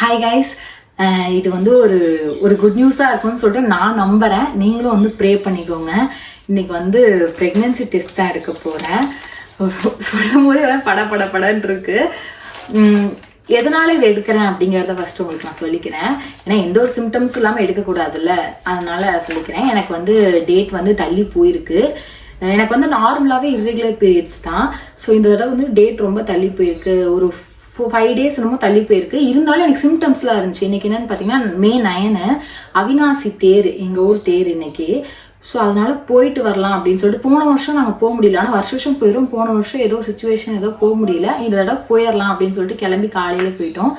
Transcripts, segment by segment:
Hi guys uh, இது வந்து ஒரு ஒரு குட் நியூஸாக இருக்கும்னு சொல்லிட்டு நான் நம்புகிறேன் நீங்களும் வந்து ப்ரே பண்ணிக்கோங்க. இன்னைக்கு வந்து ப்ரெக்னென்சி டெஸ்ட் தான் எடுக்க போகிறேன் சொல்லும் போதே எல்லாம் பட பட படன்னு இருக்கு. எதனால இதை எடுக்கிறேன் அப்படிங்கிறத ஃபர்ஸ்ட் உங்களுக்கு நான் சொல்லிக்கிறேன். ஏன்னா எந்த ஒரு சிம்டம்ஸும் இல்லாமல் எடுக்கக்கூடாதுல்ல. அதனால சொல்லிக்கிறேன். எனக்கு வந்து டேட் வந்து தள்ளி போயிருக்கு. எனக்கு வந்து நார்மலாகவே இர்ரெகுலர் பீரியட்ஸ் தான். ஸோ இந்த தடவை வந்து டேட் ரொம்ப தள்ளி போயிருக்கு. ஒரு ஃபைவ் டேஸ் என்னமோ தள்ளி போயிருக்கு. இருந்தாலும் எனக்கு சிம்டம்ஸ்லாம் இருந்துச்சு. இன்னைக்கு என்னென்னு பார்த்தீங்கன்னா மே நயனு அவினாசி தேர் எங்கள் ஊர் தேர் இன்னைக்கு. ஸோ அதனால போயிட்டு வரலாம் அப்படின்னு சொல்லிட்டு போன வருஷம் நாங்கள் போக முடியல. ஆனால் வருஷ வருஷம் போயிடும் போன வருஷம் ஏதோ சுச்சுவேஷன் ஏதோ போக முடியல. இந்த தடவை போயிடலாம் அப்படின்னு சொல்லிட்டு கிளம்பி காலையில் போயிட்டோம்.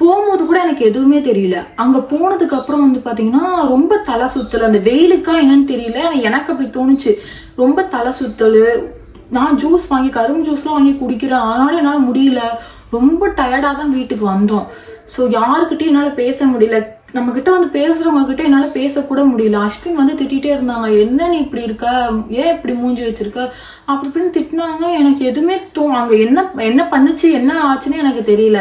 போகும்போது கூட எனக்கு எதுவுமே தெரியல. அங்க போனதுக்கு அப்புறம் வந்து பாத்தீங்கன்னா ரொம்ப தலை சுத்தல். அந்த வெயிலுக்கா என்னன்னு தெரியல. எனக்கு அப்படி தோணுச்சு. ரொம்ப தலை சுத்தல். நான் ஜூஸ் வாங்கி கரும்பு ஜூஸ்லாம் வாங்கி குடிக்கிறேன். ஆனாலும் என்னால் முடியல. ரொம்ப டயர்டாக தான் வீட்டுக்கு வந்தோம். ஸோ யாருக்கிட்டையும் என்னால் பேச முடியல. நம்ம கிட்ட வந்து பேசுறவங்க கிட்ட என்னால் பேசக்கூட முடியல. அஸ்வின் வந்து திட்டிகிட்டே இருந்தாங்க. என்ன நீ இப்படி இருக்க? ஏன் இப்படி மூஞ்சி வச்சிருக்க? அப்படி இப்படின்னு திட்டினாங்க. எனக்கு எதுவுமே தோ அங்கே என்ன என்ன பண்ணுச்சு என்ன ஆச்சுன்னு எனக்கு தெரியல.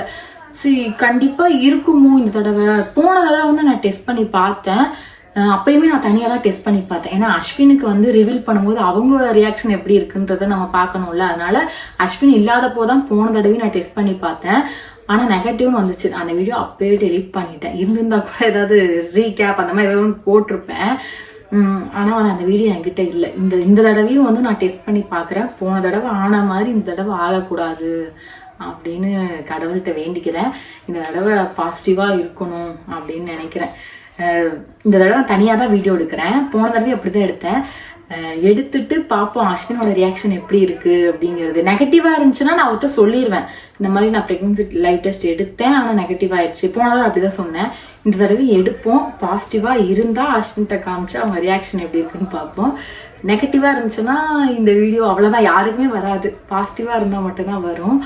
சரி கண்டிப்பா இருக்குமோ இந்த தடவை. போன தடவை வந்து நான் டெஸ்ட் பண்ணி பார்த்தேன். அப்பயுமே நான் தனியாக தான் டெஸ்ட் பண்ணி பார்த்தேன். ஏன்னா அஸ்வினுக்கு வந்து ரிவீல் பண்ணும்போது அவங்களோட ரியாக்ஷன் எப்படி இருக்குன்றதை நம்ம பார்க்கணும்ல. அதனால அஸ்வின் இல்லாதப்போ தான் போன தடவை நான் டெஸ்ட் பண்ணி பார்த்தேன். ஆனால் நெகட்டிவ்னு வந்துச்சு. அந்த வீடியோ அப்பயே டெலீட் பண்ணிட்டேன். இருந்திருந்தா கூட ஏதாவது ரீகேப் அந்த மாதிரி ஏதாவது ஒன்று போட்டிருப்பேன். ஆனால் அந்த வீடியோ என்கிட்ட இல்லை. இந்த இந்த தடவையும் வந்து நான் டெஸ்ட் பண்ணி பார்க்குறேன். போன தடவை ஆன மாதிரி இந்த தடவை ஆகக்கூடாது அப்படின்னு கடவுள்கிட்ட வேண்டிக்கிறேன். இந்த தடவை பாசிட்டிவாக இருக்கணும் அப்படின்னு நினைக்கிறேன். இந்த தடவை தனியாக தான் வீடியோ எடுக்கிறேன். போன தடவை அப்படி தான் எடுத்தேன் எடுத்துட்டு பார்ப்போம் அஸ்வினோட ரியாக்ஷன் எப்படி இருக்குது அப்படிங்கிறது. நெகட்டிவாக இருந்துச்சுன்னா நான் அவர்கிட்ட சொல்லிடுவேன் இந்த மாதிரி நான் ப்ரெக்னென்சி லைவ் டெஸ்ட் எடுத்தேன் ஆனால் நெகட்டிவ் ஆயிடுச்சு போன தடவை அப்படி தான் சொன்னேன். இந்த தடவை எடுப்போம். பாசிட்டிவாக இருந்தால் அஸ்வின்கிட்ட காமிச்சு அவங்க ரியாக்ஷன் எப்படி இருக்குன்னு பார்ப்போம் நெகட்டிவாக இருந்துச்சுன்னா இந்த வீடியோ அவ்வளோதான் யாருக்குமே வராது. பாசிட்டிவாக இருந்தால் மட்டும்தான் வரும்.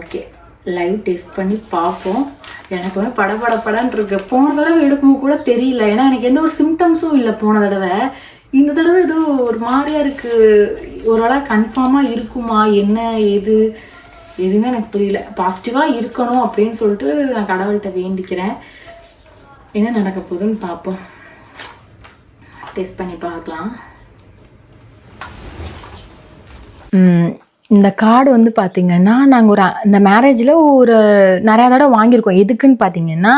ஓகே லைவ் டெஸ்ட் பண்ணி பார்ப்போம். எனக்கு வந்து படபட படன்னு இருக்கு. போன தடவை எடுக்கும் கூட தெரியல. ஏன்னா எனக்கு எந்த ஒரு சிம்டம்ஸும் இல்லை போன தடவை. இந்த தடவை ஏதோ ஒரு மாதிரியா இருக்கு. ஓரளவு கன்ஃபார்மாக இருக்குமா? என்ன? ஏது? எதுவுமே எனக்கு புரியல. பாசிட்டிவாக இருக்கணும் அப்படின்னு சொல்லிட்டு நான் கடவுள்கிட்ட வேண்டிக்கிறேன். என்ன நடக்க போகுதுன்னு பார்ப்போம். டெஸ்ட் பண்ணி பார்க்கலாம். இந்த கார்டு வந்து பார்த்தீங்கன்னா நாங்கள் ஒரு இந்த மேரேஜில் ஒரு நிறையா தடவை வாங்கியிருக்கோம். எதுக்குன்னு பார்த்தீங்கன்னா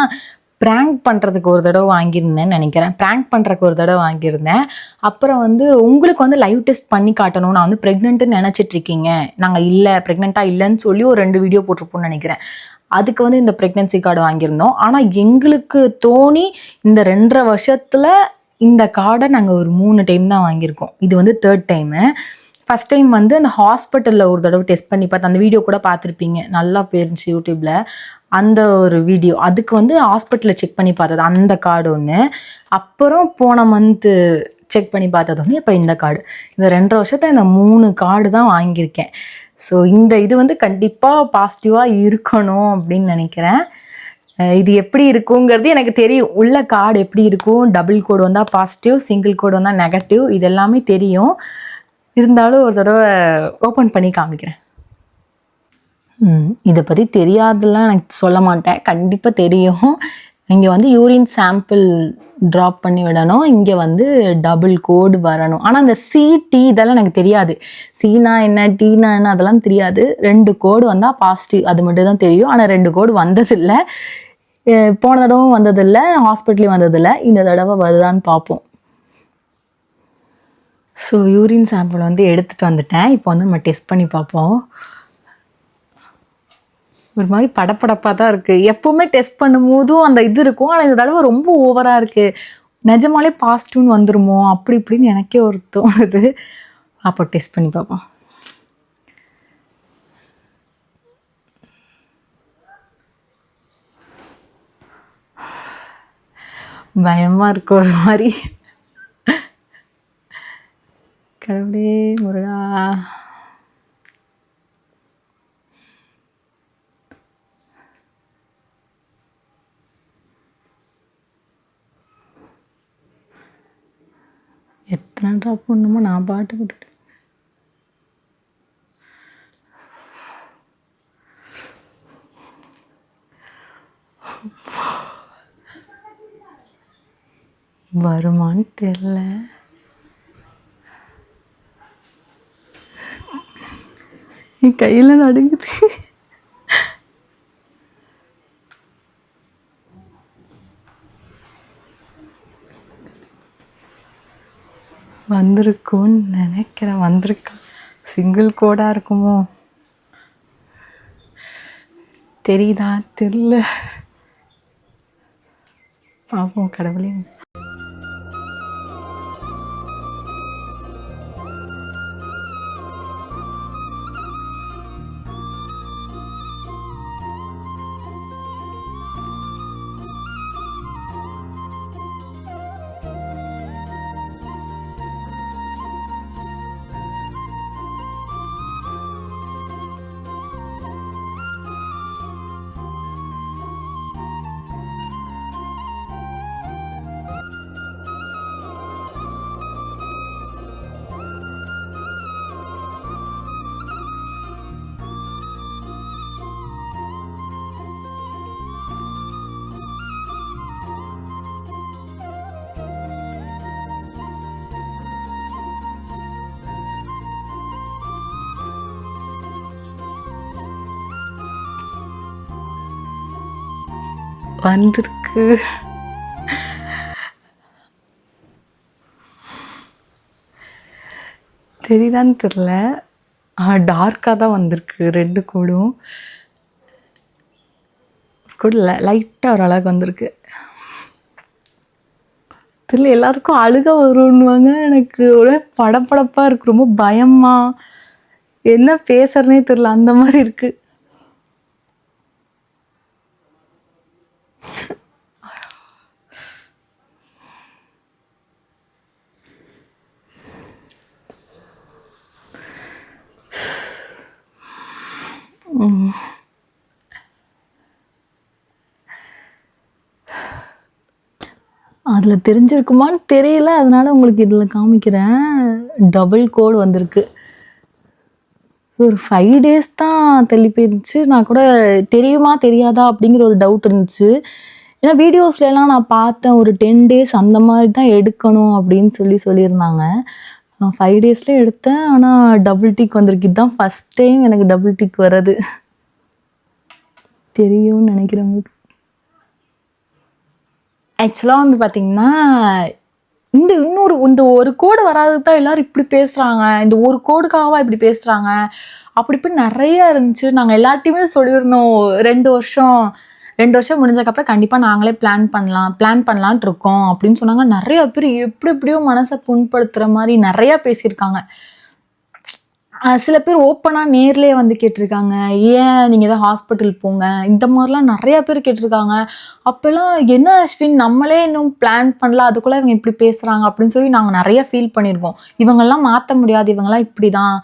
ப்ராங்க் பண்ணுறதுக்கு ஒரு தடவை வாங்கியிருந்தேன்னு நினைக்கிறேன். ப்ராங்க் பண்ணுறதுக்கு ஒரு தடவை வாங்கியிருந்தேன். அப்புறம் வந்து உங்களுக்கு வந்து லைவ் டெஸ்ட் பண்ணி காட்டணும். நான் வந்து ப்ரெக்னென்ட்டுன்னு நினச்சிட்ருக்கீங்க நாங்கள் இல்லை ப்ரெக்னெண்ட்டாக இல்லைன்னு சொல்லி ஒரு ரெண்டு வீடியோ போட்டிருப்போம்னு நினைக்கிறேன். அதுக்கு வந்து இந்த ப்ரெக்னென்சி கார்டு வாங்கியிருந்தோம். ஆனால் எங்களுக்கு தோணி இந்த ரெண்டரை வருஷத்தில் இந்த கார்டை நாங்கள் ஒரு மூணு டைம் தான் வாங்கியிருக்கோம். இது வந்து தேர்ட் டைமு ஃபஸ்ட் டைம் வந்து அந்த ஹாஸ்பிட்டலில் ஒரு தடவை டெஸ்ட் பண்ணி பார்த்து அந்த வீடியோ கூட பார்த்துருப்பீங்க. நல்லா போயிருந்துச்சு யூடியூப்பில் அந்த ஒரு வீடியோ அதுக்கு வந்து ஹாஸ்பிட்டலில் செக் பண்ணி பார்த்தது. அந்த கார்டு ஒன்று அப்புறம் போன மந்த்து செக் பண்ணி பார்த்தது ஒன்று இப்போ இந்த கார்டு இந்த ரெண்டரை வருஷத்தை இந்த மூணு கார்டு தான் வாங்கியிருக்கேன். ஸோ இந்த இது வந்து கண்டிப்பாக பாசிட்டிவாக இருக்கணும் அப்படின்னு நினைக்கிறேன். இது எப்படி இருக்குங்கிறது எனக்கு தெரியும். உள்ள கார்டு எப்படி இருக்கும்? டபுள் கோடு வந்தால் பாசிட்டிவ் சிங்கிள் கோடு வந்தால் நெகட்டிவ் இது எல்லாமே தெரியும். இருந்தாலும் ஒரு தடவை ஓப்பன் பண்ணி காமிக்கிறேன். ம் இதை பற்றி தெரியாதுலாம் எனக்கு சொல்ல மாட்டேன். கண்டிப்பாக தெரியும். இங்கே வந்து யூரின் சாம்பிள் ட்ராப் பண்ணி விடணும். இங்கே வந்து டபுள் கோடு வரணும். ஆனால் அந்த சி டி இதெல்லாம் எனக்கு தெரியாது. சீனா என்ன டீனா என்ன அதெல்லாம் தெரியாது. ரெண்டு கோடு வந்தால் பாசிட்டிவ் அது மட்டும் தான் தெரியும். ஆனால் ரெண்டு கோடு வந்ததில்லை. போன தடவும் வந்ததில்லை. ஹாஸ்பிட்டலையும் வந்ததில்லை. இந்த தடவை வருதான்னு பார்ப்போம். ஸோ யூரின் சாம்பிள் வந்து எடுத்துகிட்டு வந்துட்டேன். இப்போ வந்து நம்ம டெஸ்ட் பண்ணி பார்ப்போம். ஒரு மாதிரி படப்படப்பாக தான் இருக்குது எப்போவுமே டெஸ்ட் பண்ணும்போதும் அந்த இது இருக்கும். ஆனால் இந்த தடவை ரொம்ப ஓவராக இருக்குது நிஜமாலே பாசிட்டிவ்னு வந்துருமோ? அப்படி இப்படின்னு எனக்கே ஒரு தோணுது. அப்போ டெஸ்ட் பண்ணி பார்ப்போம். பயமாக இருக்கு ஒரு மாதிரி. கடவுளே முருகா. எத்தனை ட்ராப் பண்ணுமோ நான் பாட்டு விட்டுட்டு வருமான்னு தெரியல. நீ கையில் நடுங்குது. வந்திருக்கும்னு நினைக்கிறேன். வந்திருக்கு. சிங்கிள் கோடாக இருக்குமோ? தெரியுதா? தெரியல. பார்ப்போம் கடவுளே. வந்திருக்கு. தெரியுதான்னு தெரில டார்க்காக தான் வந்திருக்கு. ரெண்டு கூடும். கூட லைட்டாக ஒரு அழகு வந்திருக்கு. தெரியல எல்லாருக்கும் அழுக வரும்னுவாங்க. எனக்கு ஒரே படபடப்பாக இருக்குது ரொம்ப பயமாக என்ன பேசுறனே தெரில அந்த மாதிரி இருக்குது அதில் தெரிஞ்சிருக்குமான்னு தெரியல அதனால உங்களுக்கு இதில் காமிக்கிறேன். டபுள் கோடு வந்திருக்கு. ஒரு ஃபைவ் டேஸ் தான் தள்ளி போயிருந்துச்சு. நான் கூட தெரியுமா தெரியாதா அப்படிங்கிற ஒரு டவுட் இருந்துச்சு. ஏன்னா வீடியோஸ்லாம் நான் பார்த்தேன் ஒரு டென் டேஸ் அந்த மாதிரி தான் எடுக்கணும் அப்படின்னு சொல்லி சொல்லியிருந்தாங்க. நான் ஃபைவ் டேஸில் எடுத்தேன். ஆனால் டபுள் டிக் வந்திருக்கு. இதுதான் ஃபஸ்ட் டைம் எனக்கு டபுள் டிக் வர்றது. தெரியும்னு நினைக்கிறவங்களுக்கு ஆக்சுவலாக வந்து பார்த்திங்கன்னா இந்த இன்னொரு இந்த ஒரு கோடு வராது தான் எல்லாரும் இப்படி பேசுகிறாங்க இந்த ஒரு கோடுக்காகவா இப்படி பேசுகிறாங்க அப்படி இப்படி நிறைய இருந்துச்சு. நாங்கள் எல்லாத்தையுமே சொல்லியிருந்தோம். ரெண்டு வருஷம் ரெண்டு வருஷம் முடிஞ்சதுக்கப்புறம் கண்டிப்பாக நாங்களே பிளான் பண்ணலாம் பிளான் பண்ணலான்ட்டு இருக்கோம் அப்படின்னு சொன்னாங்க. நிறைய பேர் எப்படி எப்படியோ மனசை புண்படுத்துகிற மாதிரி நிறையா பேசியிருக்காங்க. சில பேர் ஓப்பனாக நேர்லேயே வந்து கேட்டிருக்காங்க. ஏன் நீங்கள் ஏதாவது ஹாஸ்பிட்டல் போங்க? இந்த மாதிரிலாம் நிறையா பேர் கேட்டிருக்காங்க. அப்போல்லாம் என்ன அஸ்வின் நம்மளே இன்னும் பிளான் பண்ணல அதுக்குள்ளே இவங்க இப்படி பேசுகிறாங்க அப்படின்னு சொல்லி நாங்கள் நிறைய ஃபீல் பண்ணியிருக்கோம். இவங்கெல்லாம் மாற்ற முடியாது இவங்கெல்லாம் இப்படி தான்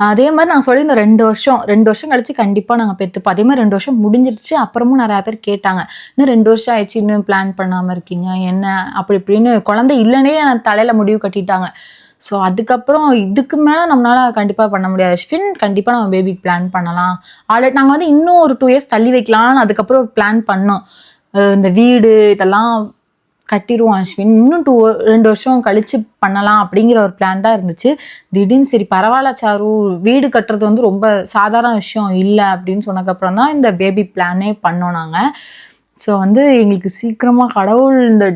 அதே மாதிரி நான் சொல்லியிருந்தேன் ரெண்டு வருஷம் ரெண்டு வருஷம் கழிச்சு கண்டிப்பாக நாங்கள் பெற்றுப்போம் அதே மாதிரி ரெண்டு வருஷம் முடிஞ்சிருச்சு அப்புறமும் நிறையா பேர் கேட்டாங்க இன்னும் ரெண்டு வருஷம் ஆயிடுச்சு இன்னும் பிளான் பண்ணாமல் இருக்கீங்க என்ன? அப்படி இப்படின்னு குழந்தை இல்லைனே நான் தலையில் முடிவு கட்டிட்டாங்க. ஸோ அதுக்கப்புறம் இதுக்கு மேலே நம்மளால் கண்டிப்பாக பண்ண முடியாது. ஷிஃபின் கண்டிப்பாக நம்ம பேபிக்கு பிளான் பண்ணலாம். ஆல்ரெடி நாங்கள் வந்து இன்னும் ஒரு டூ இயர்ஸ் தள்ளி வைக்கலாம்னு அதுக்கப்புறம் ஒரு பிளான் பண்ணோம். இந்த வீடு இதெல்லாம் கட்டிடுவோம் அஸ்வின். இன்னும் டூ ரெண்டு வருஷம் கழித்து பண்ணலாம் அப்படிங்கிற ஒரு பிளான் தான் இருந்துச்சு. திடீர்னு சரி பரவாயில்ல சாரு. வீடு கட்டுறது வந்து ரொம்ப சாதாரண விஷயம் இல்லை அப்படின்னு சொன்னதுக்கப்புறம் தான் இந்த பேபி பிளானே பண்ணோம் நாங்கள் ஸோ வந்து எங்களுக்கு சீக்கிரமாக கடவுள் இந்த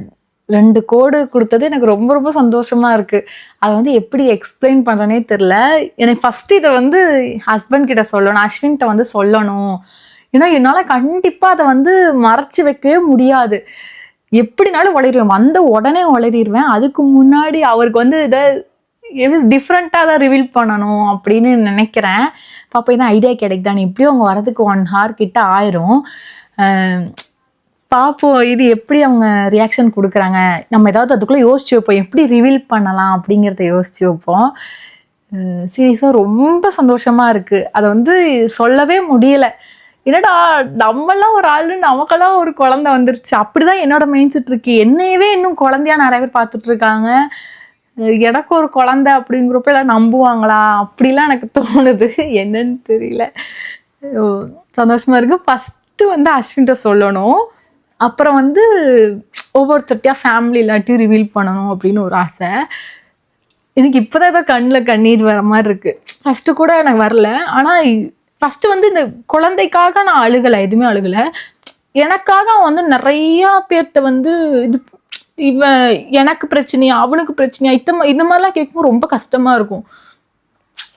ரெண்டு கோடு கொடுத்தது எனக்கு ரொம்ப ரொம்ப சந்தோஷமாக இருக்குது அதை வந்து எப்படி எக்ஸ்பிளைன் பண்ணுறேனே தெரில எனக்கு ஃபஸ்ட்டு இதை வந்து ஹஸ்பண்ட் கிட்ட சொல்லணும் அஸ்வின்கிட்ட வந்து சொல்லணும். ஏன்னா என்னால் கண்டிப்பாக அதை வந்து மறைச்சி வைக்கவே முடியாது. எப்படினாலும் உளறிடுவேன் வந்த உடனே உளறிடுவேன் அதுக்கு முன்னாடி அவருக்கு வந்து இதை எவ்வளோ டிஃப்ரெண்ட்டாக தான் ரிவீல் பண்ணணும் அப்படின்னு நினைக்கிறேன். பாப்பா இதான் ஐடியா கிடைக்குதான் எப்படியும் அவங்க வரதுக்கு ஒன் ஹார் கிட்ட ஆயிரும். பார்ப்போம் இது எப்படி அவங்க ரியாக்ஷன் கொடுக்குறாங்க? நம்ம ஏதாவது அதுக்குள்ளே யோசிச்சு வைப்போம். எப்படி ரிவீல் பண்ணலாம் அப்படிங்கிறத யோசிச்சு வைப்போம். சீரியஸாக ரொம்ப சந்தோஷமாக இருக்குது அதை வந்து சொல்லவே முடியலை. என்னடா நம்மளாம் ஒரு ஆளு நமக்கெல்லாம் ஒரு குழந்தை வந்துருச்சு. அப்படிதான் என்னோட மைண்ட் செட் இருக்கு. என்னையவே இன்னும் குழந்தையா நிறைய பேர் பார்த்துட்டு இருக்காங்க. எனக்கு ஒரு குழந்தை அப்படிங்கிறப்ப எல்லாம் நம்புவாங்களா? அப்படிலாம் எனக்கு தோணுது. என்னன்னு தெரியல. ஓ, சந்தோஷமா இருக்கு. ஃபஸ்ட்டு வந்து அஸ்வின்கிட்ட சொல்லணும். அப்புறம் வந்து ஒவ்வொருத்தட்டியாக ஃபேமிலி இல்லாட்டி ரிவீல் பண்ணணும் அப்படின்னு ஒரு ஆசை. எனக்கு இப்போதான் ஏதோ கண்ணில் கண்ணீர் வர மாதிரி இருக்குது ஃபஸ்ட்டு கூட எனக்கு வரல. ஆனால் ஃபஸ்ட்டு வந்து இந்த குழந்தைக்காக நான் அழுகலை எதுவுமே அழுகலை. எனக்காக அவன் வந்து நிறையா பேர்கிட்ட வந்து இது இவன் எனக்கு பிரச்சனையா அவனுக்கு பிரச்சனையா இந்த இந்த மாதிரிலாம் கேட்கும்போது ரொம்ப கஷ்டமாக இருக்கும்.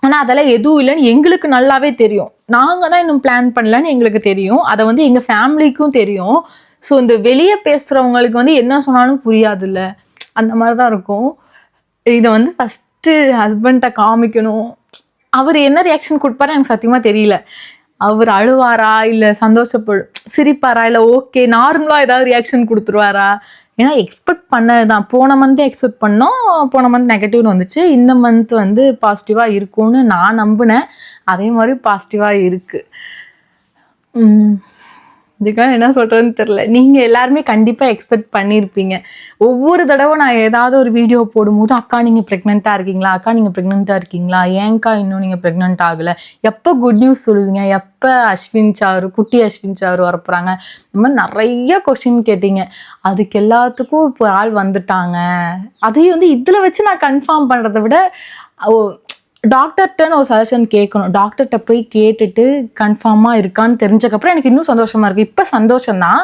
ஆனால் அதெல்லாம் எதுவும் இல்லைன்னு எங்களுக்கு நல்லாவே தெரியும். நாங்கள் தான் இன்னும் பிளான் பண்ணலன்னு எங்களுக்கு தெரியும். அதை வந்து எங்கள் ஃபேமிலிக்கும் தெரியும். ஸோ இந்த வெளியே பேசுகிறவங்களுக்கு வந்து என்ன சொன்னாலும் புரியாதுல்ல. அந்த மாதிரி தான் இருக்கும். இதை வந்து ஃபஸ்ட்டு ஹஸ்பண்ட்டை காமிக்கணும். அவர் என்ன ரியாக்ஷன் கொடுப்பாரு எனக்கு சத்தியமாக தெரியல. அவர் அழுவாரா? இல்லை சந்தோஷப்படு சிரிப்பாரா? இல்லை ஓகே நார்மலாக ஏதாவது ரியாக்ஷன் கொடுத்துருவாரா? ஏன்னா எக்ஸ்பெக்ட் பண்ணது தான் போன மந்த்தே எக்ஸ்பெக்ட் பண்ணோம். போன மந்த் நெகட்டிவ்னு வந்துச்சு. இந்த மந்த் வந்து பாசிட்டிவாக இருக்கும்னு நான் நம்பினேன். அதே மாதிரி பாசிட்டிவாக இருக்குது இதுக்காக என்ன சொல்கிறேன்னு தெரில நீங்கள் எல்லாருமே கண்டிப்பாக எக்ஸ்பெக்ட் பண்ணியிருப்பீங்க ஒவ்வொரு தடவை நான் ஏதாவது ஒரு வீடியோ போடும்போது அக்கா நீங்கள் ப்ரெக்னெண்ட்டாக இருக்கீங்களா? அக்கா நீங்கள் ப்ரெக்னெண்ட்டாக இருக்கீங்களா? ஏங்க்கா இன்னும் நீங்கள் ப்ரெக்னென்ட் ஆகலை? எப்போ குட் நியூஸ் சொல்லுவீங்க? எப்போ அஸ்வின் சாரு குட்டி அஸ்வின் சாரு வரப்போகிறாங்க இந்த மாதிரி நிறைய கொஷின் கேட்டீங்க. அதுக்கு எல்லாத்துக்கும் இப்போ ஆள் வந்துட்டாங்க. அதையும் வந்து இதில் வச்சு நான் கன்ஃபார்ம் பண்ணுறதை விட ஓ- டாக்டர்கிட்ட ஒரு சஜஷன் கேட்கணும். டாக்டர்கிட்ட போய் கேட்டுட்டு கன்ஃபார்மாக இருக்கான்னு தெரிஞ்சக்கப்புறம் எனக்கு இன்னும் சந்தோஷமாக இருக்குது இப்போ சந்தோஷம் தான்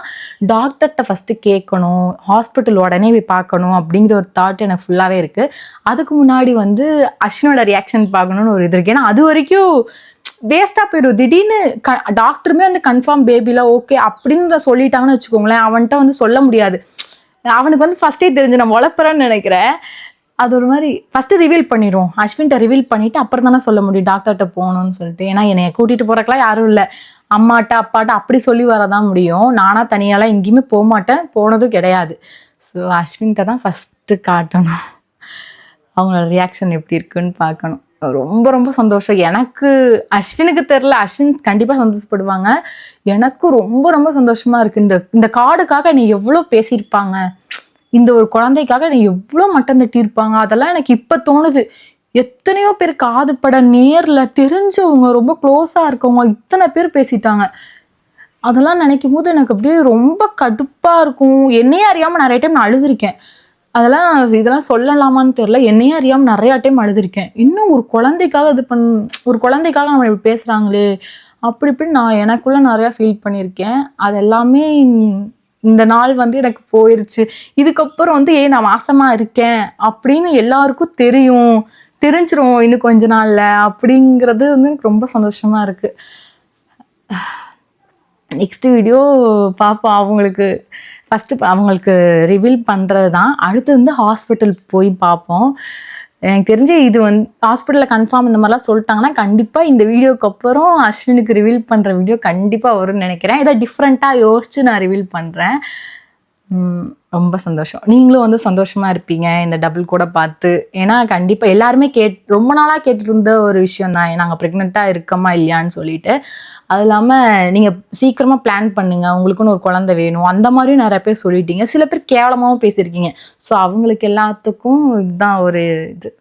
டாக்டர்கிட்ட ஃபஸ்ட்டு கேட்கணும். ஹாஸ்பிட்டல் உடனே போய் பார்க்கணும் அப்படிங்கிற ஒரு தாட் எனக்கு ஃபுல்லாகவே இருக்குது அதுக்கு முன்னாடி வந்து அஸ்வினோட ரியாக்ஷன் பார்க்கணுன்னு ஒரு இது இருக்குது ஏன்னா அது வரைக்கும் வேஸ்ட்டாக போயிடும் திடீர்னு க டாக்டருமே வந்து கன்ஃபார்ம் பேபிலாம் ஓகே அப்படின்ற சொல்லிட்டாங்கன்னு வச்சுக்கோங்களேன். அவன்கிட்ட வந்து சொல்ல முடியாது. அவனுக்கு வந்து ஃபஸ்ட்டே தெரிஞ்சு நான் வளர்ப்புறேன்னு நினைக்கிறேன். அது ஒரு மாதிரி ஃபஸ்ட்டு ரிவீல் பண்ணிடுவோம் அஸ்வின்கிட்ட ரிவீல் பண்ணிவிட்டு அப்புறம் தானே சொல்ல முடியும். டாக்டர்கிட்ட போகணும்னு சொல்லிட்டு. ஏன்னா என்னை கூட்டிகிட்டு போகிறக்கெல்லாம் யாரும் இல்லை. அம்மாட்ட அப்பாட்ட அப்படி சொல்லி வரதான் முடியும். நானாக தனியாலாம் எங்கேயுமே போக மாட்டேன் போனதும் கிடையாது. ஸோ அஸ்வின்கிட்ட தான் ஃபஸ்ட்டு காட்டணும். அவங்களோட ரியாக்ஷன் எப்படி இருக்குன்னு பார்க்கணும். ரொம்ப ரொம்ப சந்தோஷம். எனக்கு அஸ்வினுக்கு தெரில அஸ்வின் கண்டிப்பாக சந்தோஷப்படுவாங்க. எனக்கு ரொம்ப ரொம்ப சந்தோஷமாக இருக்குது இந்த இந்த கார்டுக்காக நீ எவ்வளோ பேசியிருப்பாங்க. இந்த ஒரு குழந்தைக்காக என்னை எவ்வளோ மட்டம் தட்டியிருப்பாங்க அதெல்லாம் எனக்கு இப்போ தோணுது. எத்தனையோ பேர் காதுப்பட நேரில் தெரிஞ்சவங்க ரொம்ப க்ளோஸாக இருக்கவங்க இத்தனை பேர் பேசிட்டாங்க. அதெல்லாம் நினைக்கும் போது எனக்கு அப்படியே ரொம்ப கடுப்பாக இருக்கும். என்னையே அறியாமல் நிறைய டைம் நான் அழுதுருக்கேன். அதெல்லாம் இதெல்லாம் சொல்லலாமான்னு தெரில என்னையே அறியாமல் நிறையா டைம் அழுதுருக்கேன். இன்னும் ஒரு குழந்தைக்காக இது பண் ஒரு குழந்தைக்காக நம்ம இப்படி பேசுகிறாங்களே அப்படி இப்படின்னு நான் எனக்குள்ளே நிறையா ஃபீல் பண்ணியிருக்கேன். அது எல்லாமே இந்த- நாள் வந்து எனக்கு போயிருச்சு. இதுக்கப்புறம் வந்து ஏன் நான் மாசமாக இருக்கேன் அப்படின்னு எல்லாருக்கும் தெரியும். தெரிஞ்சிரும் இன்னும் கொஞ்ச நாள்ல அப்படிங்கிறது வந்து எனக்கு ரொம்ப சந்தோஷமா இருக்கு. நெக்ஸ்ட் வீடியோ பார்ப்போம் அவங்களுக்கு ஃபஸ்ட்டு அவங்களுக்கு ரிவீல் பண்ணுறது தான் அடுத்து வந்து ஹாஸ்பிட்டல் போய் பார்ப்போம் எனக்கு தெரிஞ்சு இது வந்து ஹாஸ்பிட்டலில் கன்ஃபார்ம் இந்த மாதிரிலாம் சொல்லிட்டாங்கன்னா கண்டிப்பாக இந்த வீடியோக்கு அப்புறம் அஸ்வினுக்கு ரிவீல் பண்ணுற வீடியோ கண்டிப்பாக வரும்னு நினைக்கிறேன். இதை டிஃப்ரெண்ட்டாக யோசிச்சு நான் ரிவீல் பண்ணுறேன் ரொம்ப சந்தோஷம். நீங்களும் வந்து சந்தோஷமா இருப்பீங்க. இந்த டபுள் கூட பார்த்து. ஏன்னா கண்டிப்பாக எல்லாருமே கேட் ரொம்ப நாளாக கேட்டுருந்த இருந்த ஒரு விஷயம் தான் நாங்கள் ப்ரெக்னெண்ட்டாக இருக்கோமா இல்லையான்னு சொல்லிட்டு. அது இல்லாமல் நீங்கள் சீக்கிரமாக பிளான் பண்ணுங்க. உங்களுக்குன்னு ஒரு குழந்தை வேணும். அந்த மாதிரியும் நிறைய பேர் சொல்லிட்டீங்க. சில பேர் கேவலமாகவும் பேசியிருக்கீங்க. ஸோ அவங்களுக்கு எல்லாத்துக்கும் இதுதான் ஒரு இது.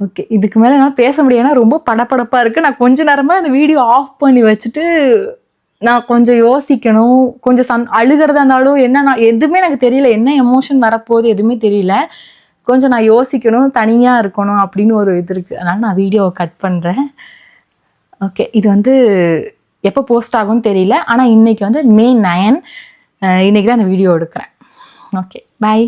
ஓகே இதுக்கு மேலே என்னால் பேச முடியாதுன்னா ரொம்ப படபடப்பாக இருக்குது நான் கொஞ்ச நேரமாக அந்த வீடியோ ஆஃப் பண்ணி வச்சுட்டு நான் கொஞ்சம் யோசிக்கணும். கொஞ்சம் சந் அழுகிறதா இருந்தாலும் என்ன நான் எதுவுமே எனக்கு தெரியல. என்ன எமோஷன் வரப்போகுது எதுவுமே தெரியல. கொஞ்சம் நான் யோசிக்கணும் தனியாக இருக்கணும் அப்படின்னு ஒரு இது இருக்குது அதனால் நான் வீடியோவை கட் பண்ணுறேன் ஓகே இது வந்து எப்போ போஸ்ட் ஆகும்னு தெரியல. ஆனால் இன்றைக்கி வந்து மே நயன் இன்னைக்கு தான் அந்த வீடியோ எடுக்கிறேன். Okay bye